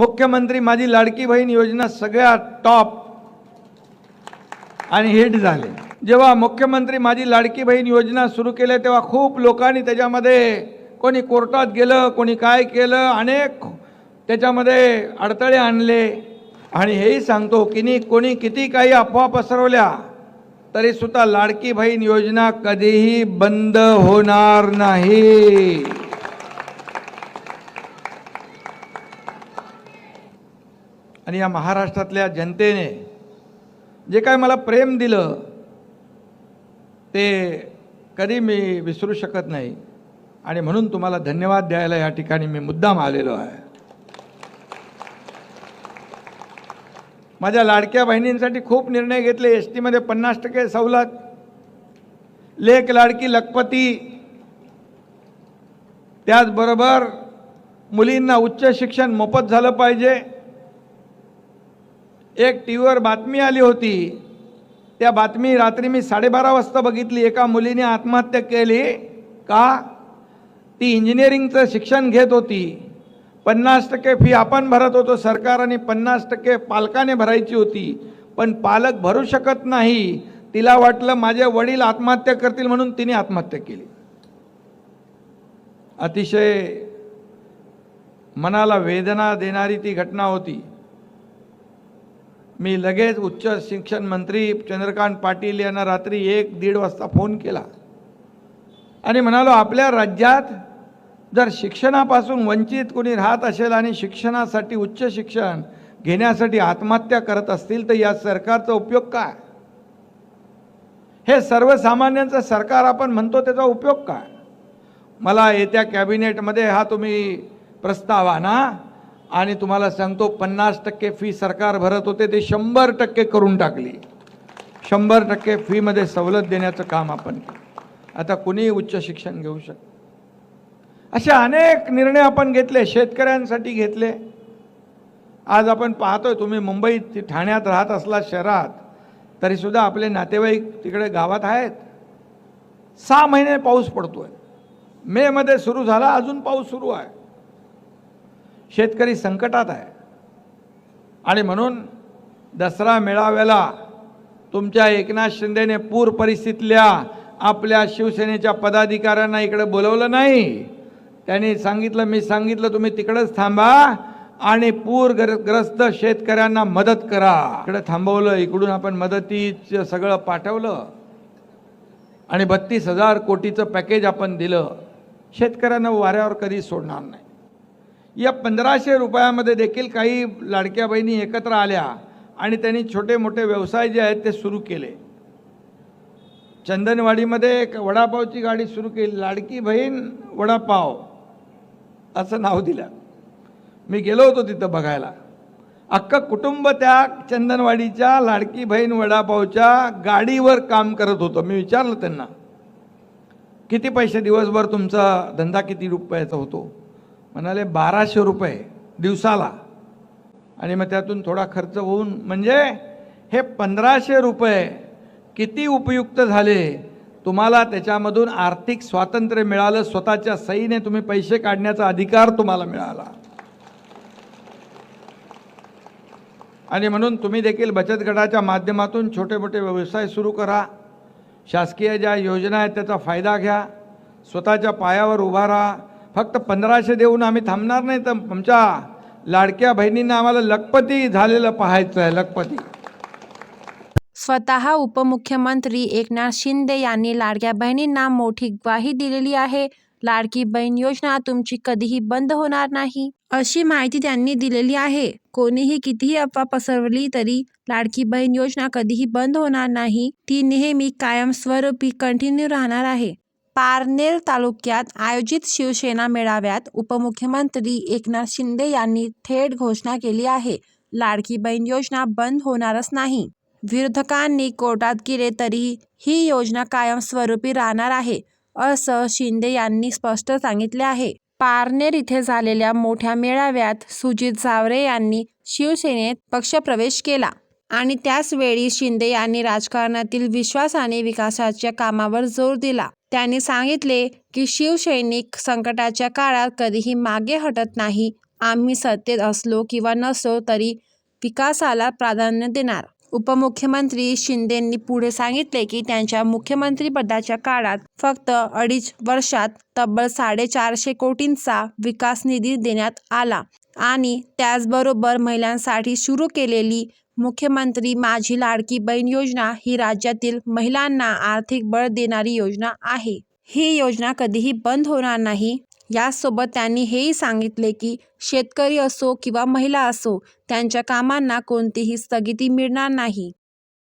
मुख्यमंत्री माझी लाडकी बहीण योजना सगळ्या टॉप आणि हिट झाले. जेव्हा मुख्यमंत्री माझी लाडकी बहीण योजना सुरू केल्या तेव्हा खूप लोकांनी त्याच्यामध्ये कोणी कोर्टात गेलं कोणी काय केलं अनेक त्याच्यामध्ये अडथळे आणले. आणि हेही सांगतो की कोणी किती काही अफवा पसरवल्या तरीसुद्धा लाडकी बहीण योजना कधीही बंद होणार नाही. आणि या महाराष्ट्रातल्या जनतेने जे काय मला प्रेम दिलं ते कधी मी विसरू शकत नाही. आणि म्हणून तुम्हाला धन्यवाद द्यायला या ठिकाणी मी मुद्दाम आलेलो आहे. माझ्या लाडक्या बहिणींसाठी खूप निर्णय घेतले एस टीमध्ये पन्नास टक्के सवलत लेख लाडकी लखपती त्याचबरोबर मुलींना उच्च शिक्षण मोफत झालं पाहिजे. एक टी व्हीवर बातमी आली होती. त्या बातमी रात्री मी साडेबारा वाजता बघितली. एका मुलीने आत्महत्या केली का? ती इंजिनिअरिंगचं शिक्षण घेत होती. पन्नास टक्के फी आपण भरत होतो. सरकार आणि पन्नास टक्के पालकाने भरायची होती. पण पालक भरू शकत नाही. तिला वाटलं माझे वडील आत्महत्या करतील म्हणून तिने आत्महत्या केली. अतिशय मनाला वेदना देणारी ती घटना होती. मी लगेच उच्च शिक्षण मंत्री चंद्रकांत पाटील यांना रात्री एक दीड वाजता फोन केला. आणि म्हणालो आपल्या राज्यात जर शिक्षणापासून वंचित कोणी राहत असेल आणि शिक्षणासाठी उच्च शिक्षण घेण्यासाठी आत्महत्या करत असतील तर या सरकारचा उपयोग काय? हे सर्वसामान्यांचं सरकार आपण म्हणतो त्याचा उपयोग काय? मला येत्या कॅबिनेटमध्ये हा तुम्ही प्रस्ताव आणा. आणि तुम्हाला सांगतो पन्नास टक्के फी सरकार भरत होते ते शंभर टक्के करून टाकली. शंभर टक्के फीमध्ये सवलत देण्याचं काम आपण आता कुणीही उच्च शिक्षण घेऊ शक असे अनेक निर्णय आपण घेतले शेतकऱ्यांसाठी घेतले. आज आपण पाहतोय तुम्ही मुंबईत ठाण्यात राहत असला शहरात तरीसुद्धा आपले नातेवाईक तिकडे गावात आहेत. सहा महिने पाऊस पडतोय. मेमध्ये सुरू झाला अजून पाऊस सुरू आहे. शेतकरी संकटात आहे. आणि म्हणून दसरा मेळाव्याला तुमच्या एकनाथ शिंदेने पूर परिस्थितीतल्या आपल्या शिवसेनेच्या पदाधिकाऱ्यांना इकडे बोलवलं नाही. त्यांनी सांगितलं मी सांगितलं तुम्ही तिकडंच थांबा आणि पूर ग्रस्त शेतकऱ्यांना मदत करा. इकडे थांबवलं इकडून आपण मदतीचं सगळं पाठवलं. आणि बत्तीस हजार कोटीचं पॅकेज आपण दिलं. शेतकऱ्यांना वाऱ्यावर कधी सोडणार नाही. या पंधराशे रुपयामध्ये देखील काही लाडक्या बहिणी एकत्र आल्या आणि त्यांनी छोटे मोठे व्यवसाय जे आहेत ते सुरू केले. चंदनवाडीमध्ये एक वडापावची गाडी सुरू केली. लाडकी बहीण वडापाव असं नाव दिलं. मी गेलो होतो तिथं बघायला. अख्खं कुटुंब त्या चंदनवाडीच्या लाडकी बहीण वडापावच्या गाडीवर काम करत होतं. मी विचारलं त्यांना किती पैसे दिवसभर तुमचा धंदा किती रुपयाचा होतो? म्हणाले बाराशे रुपये दिवसाला. आणि मग त्यातून थोडा खर्च होऊन म्हणजे हे पंधराशे रुपये किती उपयुक्त झाले? तुम्हाला त्याच्यामधून आर्थिक स्वातंत्र्य मिळालं स्वतःच्या सहीने तुम्ही पैसे काढण्याचा अधिकार तुम्हाला मिळाला. आणि म्हणून तुम्ही देखील बचत गटाच्या माध्यमातून छोटे मोठे व्यवसाय सुरू करा. शासकीय ज्या योजना आहेत त्याचा फायदा घ्या. स्वतःच्या पायावर उभा राहा. फक्त पंधराशे देऊन आम्ही थांबणार नाही तर आमच्या लाडक्या बहिणींना आम्हाला लखपती झालेलं पाहायचं आहे लखपती. स्वतः उपमुख्यमंत्री एकनाथ शिंदे यांनी लाडक्या बहिणींना मोठी ग्वाही दिलेली आहे. लाडकी बहीण योजना तुमची कधीही बंद होणार नाही. अशी माहिती त्यांनी दिलेली आहे. कोणीही कितीही अफवा पसरवली तरी लाडकी बहीण योजना कधीही बंद होणार नाही. ती नेहमी कायमस्वरूपी कंटिन्यू राहणार आहे. पारनेर तालुक्यात आयोजित शिवसेना मेळाव्यात उपमुख्यमंत्री एकनाथ शिंदे यांनी थेट घोषणा केली आहे. लाडकी बहीण योजना बंद होणारच नाही. विरोधकांनी कोर्टात गेले तरीही ही योजना कायमस्वरूपी राहणार आहे असं शिंदे यांनी स्पष्ट सांगितले आहे. पारनेर इथे झालेल्या मोठ्या मेळाव्यात सुजित जावरे यांनी शिवसेनेत पक्षप्रवेश केला आणि त्याचवेळी शिंदे यांनी राजकारणातील विश्वास आणि विकासाच्या कामावर जोर दिला. त्यांनी सांगितले की शिवसैनिक संकटाच्या काळात कधीही मागे हटत नाही. आम्ही सत्तेत असलो किंवा नसलो तरी विकासाला प्राधान्य देणार. उपमुख्यमंत्री शिंदेंनी पुढे सांगितले की त्यांच्या मुख्यमंत्रीपदाच्या काळात फक्त अडीच वर्षात तब्बल साडेचारशे कोटींचा विकास निधी देण्यात आला. आणि त्याचबरोबर महिलांसाठी सुरू केलेली मुख्यमंत्री माझी लाडकी बहीण योजना ही राज्यातील महिलांना आर्थिक बळ देणारी योजना आहे. ही योजना कधीही बंद होणार नाही. यासोबत त्यांनी हेही सांगितले की शेतकरी असो किंवा महिला असो त्यांच्या कामांना कोणतीही स्थगिती मिळणार नाही.